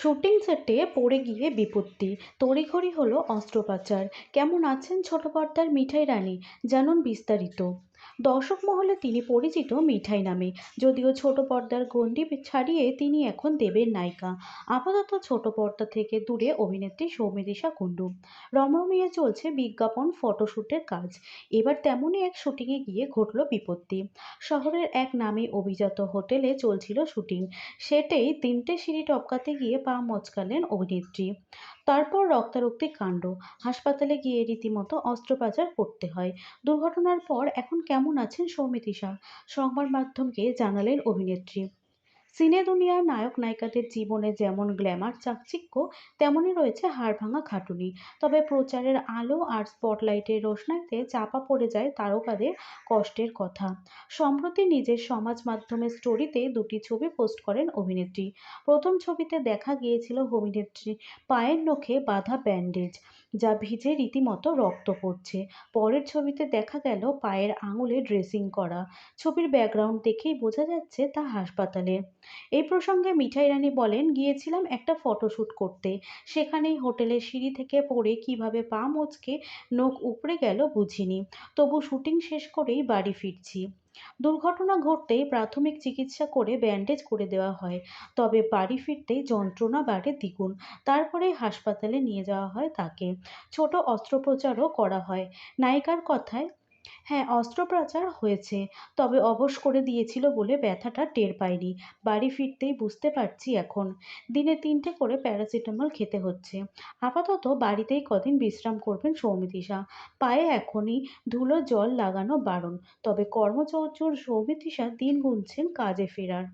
Shooting সেটে পড়ে গিয়ে বিপত্তি। তড়িঘড়ি হলো অস্ত্রোপচার। কেমন আছেন ছোট পর্দার মিঠাই রানী? জানুন বিস্তারিত। দর্শক মহলে তিনি পরিচিত মিঠাই নামে। যদিও ছোট পর্দার গণ্ডি ছাড়িয়ে তিনি এখন দেবের নায়িকা। আপাতত ছোট পর্দা থেকে দূরে অভিনেত্রী সৌমিদিশা কুণ্ডু। রমরমিয়ে চলছে বিজ্ঞাপন ফটোশ্যুটের কাজ। এবার তেমনই এক শুটিংয়ে গিয়ে ঘটল বিপত্তি। শহরের এক নামে অভিজাত হোটেলে চলছিল শুটিং। সেটেই তিনটে সিঁড়ি টপকাতে গিয়ে পা মচকালেন অভিনেত্রী। তারপর রক্তারক্তি কাণ্ড। হাসপাতালে গিয়ে রীতিমতো অস্ত্রোপচার করতে হয়। দুর্ঘটনার পর এখন কেমন আছেন সৌমিতিশা সংবাদ মাধ্যমকে জানালেন অভিনেত্রী। সিনে দুনিয়ার নায়ক নায়িকাদের জীবনে যেমন গ্ল্যামার চাকচিক্য, তেমনই রয়েছে হাড়ভাঙা খাটুনি। তবে প্রচারের আলো আর স্পটলাইটের রোশনাইতে চাপা পড়ে যায় তারকাদের কষ্টের কথা। সম্প্রতি নিজের সমাজ মাধ্যমের স্টোরিতে দুটি ছবি পোস্ট করেন অভিনেত্রী। প্রথম ছবিতে দেখা গিয়েছিল অভিনেত্রী পায়ের নখে বাঁধা ব্যান্ডেজ, যা ভিজে রীতিমতো রক্ত পড়ছে। পরের ছবিতে দেখা গেল পায়ের আঙুলে ড্রেসিং করা। ছবির ব্যাকগ্রাউন্ড দেখেই বোঝা যাচ্ছে তা হাসপাতালে। এই প্রসঙ্গে মিঠাই রানী বলেন, গিয়েছিলাম একটা ফটোশ্যুট করতে। সেখানেই হোটেলের সিঁড়ি থেকে পড়ে কীভাবে পা মচকে নখ উপড়ে গেল বুঝিনি। তবু শুটিং শেষ করেই বাড়ি ফিরছি। দুর্ঘটনা ঘটতেই প্রাথমিক চিকিৎসা করে ব্যান্ডেজ করে দেওয়া হয়। তবে বাড়ি ফিরতেই যন্ত্রণা বাড়ে দ্বিগুণ। তারপরেই হাসপাতালে নিয়ে যাওয়া হয় তাকে। ছোট অস্ত্রোপচারও করা হয়। নায়িকার কথায় হ্যাঁ অস্ত্রোপচার হয়েছে। তবে অবশ করে দিয়েছিল বলে ব্যথাটা টের পাইনি। বাড়ি ফিরতেই বুঝতে পারছি এখন। দিনে তিনটে করে প্যারাসিটামল খেতে হচ্ছে। আপাতত বাড়িতেই কদিন বিশ্রাম করবেন সৌমিতিশা পায়ে এখনই ধুলো জল লাগানো বারণ। তবে কর্মচঞ্চল সৌমিতিশা দিন গুনছেন কাজে ফেরার।